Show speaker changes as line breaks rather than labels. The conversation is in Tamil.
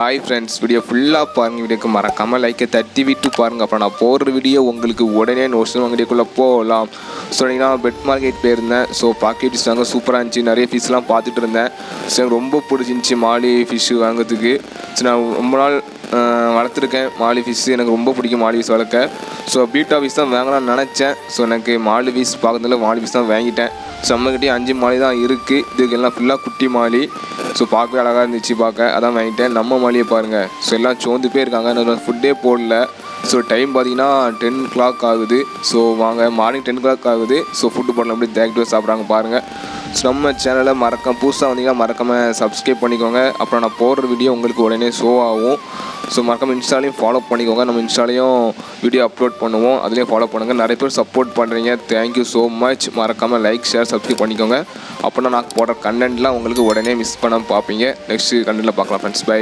ஹாய் ஃப்ரெண்ட்ஸ் வீடியோ ஃபுல்லாக பாருங்கள் வீடியோக்கு மறக்காமல் லைக்கை தட்டி விட்டு பாருங்கள் அப்புறம் நான் போடுற வீடியோ உங்களுக்கு உடனே நோட்ஸ் வீடியோக்குள்ளே போகலாம் ஸோ நான் பெட் மார்க்கெட் போயிருந்தேன். ஸோ பாக்கெட் ஃபிஷ் வாங்க சூப்பராக இருந்துச்சு. நிறைய ஃபிஷ்லாம் பார்த்துட்டு இருந்தேன். ஸோ எனக்கு ரொம்ப பிடிச்சிருந்துச்சி மாலி ஃபிஷ்ஷு வாங்கிறதுக்கு. ஸோ நான் ரொம்ப நாள் வளர்த்துருக்கேன். மாலி ஃபிஷ் எனக்கு ரொம்ப பிடிக்கும் மாலி ஃபிஷ் வளர்க்க. ஸோ பீட்டா ஃபிஷ் தான் வாங்கலாம்னு நினச்சேன். ஸோ எனக்கு மாலி ஃபிஷ் பார்க்கறதுல மாலி ஃபிஷ் தான் வாங்கிட்டேன். ஸோ நம்மக்கிட்டே அஞ்சு மாலி தான் இருக்குது இதுக்கு எல்லாம் ஃபுல்லாக குட்டி மாலி. ஸோ பார்க்கவே அழகாக இருந்துச்சு பார்க்க. அதான் வாங்கிட்டேன். நம்ம மாலியை பாருங்கள் ஸோ எல்லாம் சோர்ந்து போயிருக்காங்க. நான் ஃபுட்டே போடல. ஸோ டைம் பார்த்தீங்கன்னா டென் கிளாக் ஆகுது. ஸோ வாங்க மார்னிங் டென் கிளாக் ஆகுது. ஸோ ஃபுட்டு போடலாம் அப்படி தேக்டிவாக சாப்பிட்றாங்க பாருங்கள் ஸோ நம்ம சேனலை மறக்க புதுசாக வந்தீங்கன்னா மறக்காமல் சப்ஸ்கிரைப் பண்ணிக்கோங்க. அப்புறம் நான் போடுற வீடியோ உங்களுக்கு உடனே ஷோ ஆகும். ஸோ மறக்காமல் இன்ஸ்டாலையும் ஃபாலோ பண்ணிக்கோங்க. நம்ம இன்ஸ்டாலையும் வீடியோ அப்லோட் பண்ணுவோம். அதுலேயும் ஃபாலோ பண்ணுங்கள் நிறைய பேர் சப்போர்ட் பண்ணுறீங்க தேங்க்யூ ஸோ மச் மறக்காமல் லைக் ஷேர் சப்ஸ்கிரைப் பண்ணிக்கோங்க. அப்போனா நான் போடுற கண்டென்ட்லாம் உங்களுக்கு உடனே மிஸ் பண்ணாமல் பார்ப்பீங்க. நெக்ஸ்ட் கண்டென்ட்டில் பார்க்கலாம் ஃப்ரெண்ட்ஸ் பை